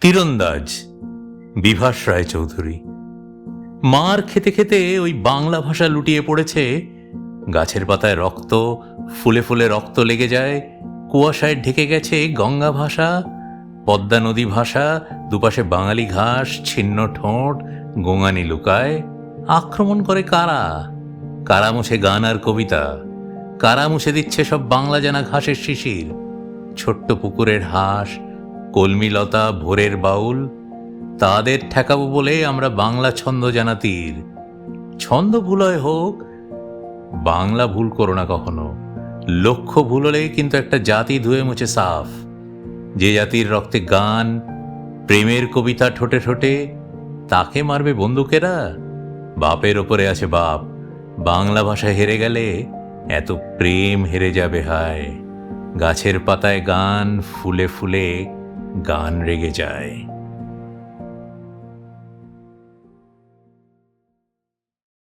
তীরন্দাজ, বিভাস রায় চৌধুরী মার খেতে খেতে ওই বাংলা ভাষা লুটিয়ে পড়েছে, গাছের পাতায় রক্ত, ফুলে ফুলে রক্ত লেগে যায়, কুয়াশায় ঢেকে গেছে গঙ্গা ভাষা, পদ্মা নদী ভাষা, দুপাশে বাঙালি ঘাস, ছিন্ন ঠোঁট, গোঙানি লুকায়। আক্রমণ করে কারা? কারা মুছে গান আর কবিতা? কারা মুছে দিচ্ছে সব বাংলা জানা ঘাসের শিশির? ছোট্ট পুকুরের হাঁস কলমিলতা, ভোরের বাউল, তাদের ঠেকাবো বলে আমরা বাংলা ছন্দ জানাতির। ছন্দ ভুলয় হোক, বাংলা ভুল করো না কখনো। লক্ষ্য ভুল হলে কিন্তু একটা জাতি ধুয়ে মুছে সাফ। যে জাতির রক্তে গান, প্রেমের কবিতা ঠোঁটে ঠোঁটে, তাকে মারবে বন্দুকেরা? বাপের ওপরে আছে বাপ। বাংলা ভাষা হেরে গেলে এত প্রেম হেরে যাবে হায়। গাছের পাতায় গান ফুলে ফুলে গান রেগে যায়